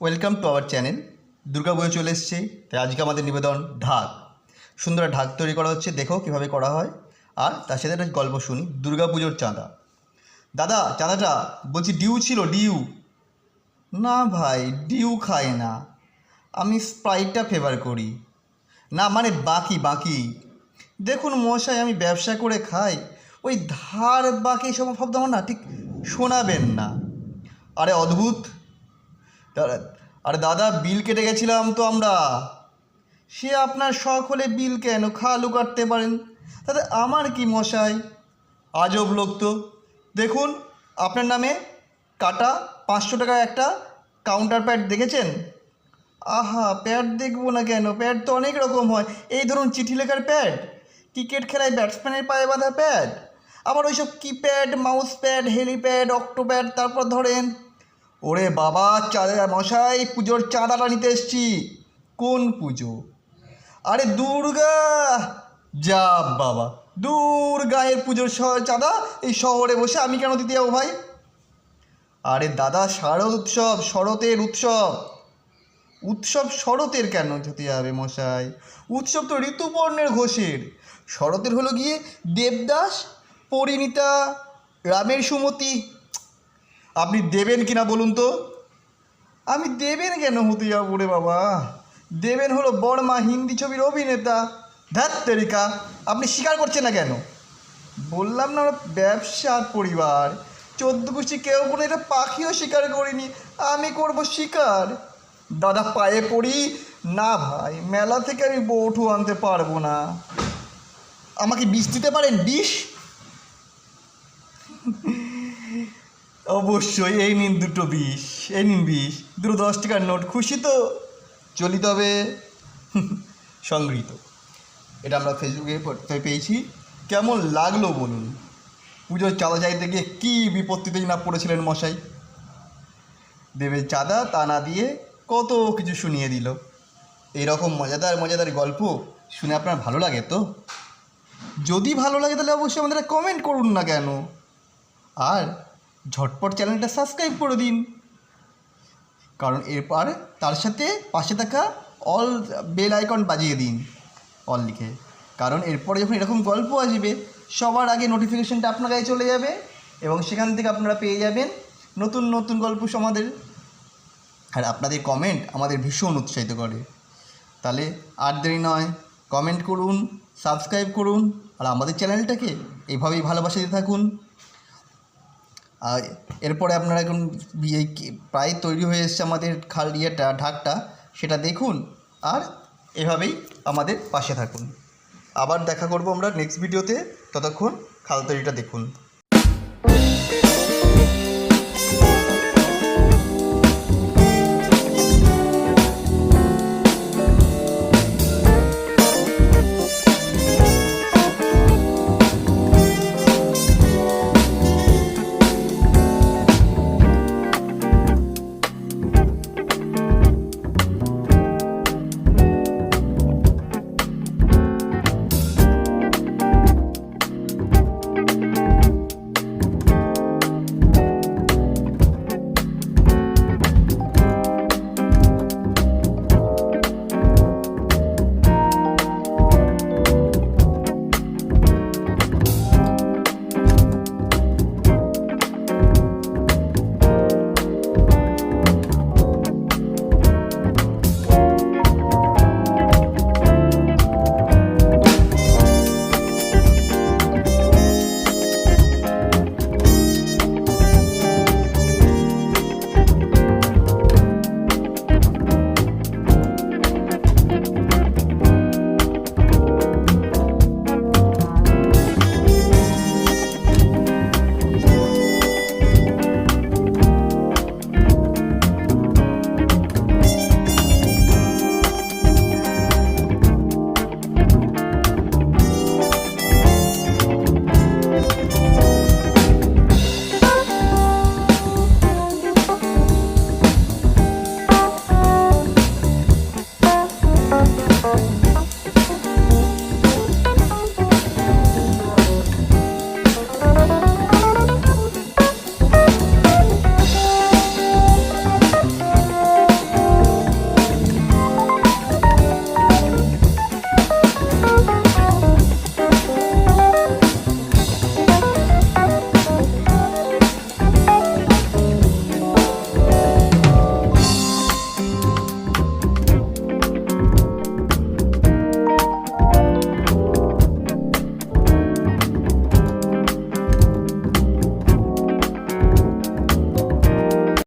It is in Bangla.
Welcome to our channel Durga Puja চলে এসছে, তাই আজকে আমাদের নিবেদন ঢাক। সুন্দর ঢাক তৈরি করা হচ্ছে, দেখো কীভাবে করা হয়। আর তার সাথে একটা গল্প শুনি, দুর্গা পুজোর চাঁদা। দাদা, চাঁদাটা বলছি ডিউ ছিল, ডিউ। না ভাই, ডিউ খায় না। আমি স্প্রাইটটা ফেভার করি। না মানে বাকি বাকি। দেখুন মশাই, আমি ব্যবসা করে খাই। ওই ধার বাকি সব শব্দ আমার না ঠিক শোনাবেন না। আরে অদ্ভুত! আরে দাদা, বিল কেটে গেছিলাম তো আমরা। সে আপনার শখ হলে বিল কেন খালু কাটতে পারেন? তাতে আমার কি মশাই? আজব লোক তো। দেখুন, আপনার নামে কাটা পাঁচশো টাকার একটা কাউন্টার প্যাড দেখেছেন? আহা প্যাড দেখব না কেন? প্যাড তো অনেক রকম হয়। এই ধরুন চিঠি লেখার প্যাড ক্রিকেট খেলায় ব্যাটসম্যানের পায়ে বাঁধা প্যাড আবার ওইসব keypad mouse pad helipad octopad তারপর ধরেন ওরে বাবা চাঁদা মশাই, পুজোর চাঁদাটা নিতে এসছি। কোন পুজো? আরে দুর্গা! যা বাবা, দুর্গায়ের পুজোর শ- চাঁদা এই শহরে বসে আমি কেন দিতে যাব ভাই? আরে দাদা, শারদ উৎসব, শরতের উৎসব। উৎসব শরতের কেন হতে যাবে মশাই? উৎসব তো ঋতুপর্ণের ঘোষের। শরতের হলো গিয়ে দেবদাস, পরিণীতা, রামের সুমতি। আপনি দেবেন কি না বলুন তো? আমি দেবেন কেন হতে যাব রে বাবা? দেবেন হলো বর্মা হিন্দি ছবির অভিনেতা ধ্যাত্তেরিকা আপনি স্বীকার করছেন না কেন? বললাম না আমরা ব্যবসার পরিবার। চোদ্দ গোষ্ঠী কেউ কোনো এটা পাখিও স্বীকার করিনি। আমি করব শিকার দাদা পায়ে পড়ি, না ভাই, মেলা থেকে আমি বৌঠু আনতে পারব না। আমাকে বিষ দিতে পারেন? বিষ? অবশ্যই, এই নিন দুটো বিষ, এই নিন বিষ। দুটো দশ টাকার নোট, খুশি তো? চলি তবে। সংগৃহীত। এটা আমরা ফেসবুকে পড়তে পেয়েছি। কেমন লাগল বলুন? পুজোর চাঁদা চাইতে গিয়ে কী বিপত্তিতেই না পড়েছিলেন মশাই? দেবে চাঁদা তা না দিয়ে কত কিছু শুনিয়ে দিল। এইরকম মজাদার মজাদার গল্প শুনে আপনার ভালো লাগে তো? যদি ভালো লাগে তাহলে অবশ্যই আমাদের কমেন্ট করুন না কেন? আর ঝটপট চ্যানেলটা সাবস্ক্রাইব করে দিন। কারণ এরপর তার সাথে পাশে থাকা অল বেল আইকন বাজিয়ে দিন, অল লিখে। কারণ এরপরে যখন এরকম গল্প আসবে, সবার আগে নোটিফিকেশনটা আপনার কাছে চলে যাবে এবং সেখান থেকে আপনারা পেয়ে যাবেন নতুন নতুন গল্প আমাদের আর আপনাদের কমেন্ট আমাদের ভীষণ উৎসাহিত করে। তাহলে আর দেরি নয় কমেন্ট করুন সাবস্ক্রাইব করুন, আর আমাদের চ্যানেলটাকে এইভাবেই ভালোবাসা থাকুন। আর এরপরে আপনারা এখন প্রায় তৈরি হয়ে এসছে আমাদের খাল ইয়েটা ঢাকটা, সেটা দেখুন আর এভাবেই আমাদের পাশে থাকুন। আবার দেখা করব আমরা নেক্সট ভিডিওতে ততক্ষণ খাল তৈরিটা দেখুন।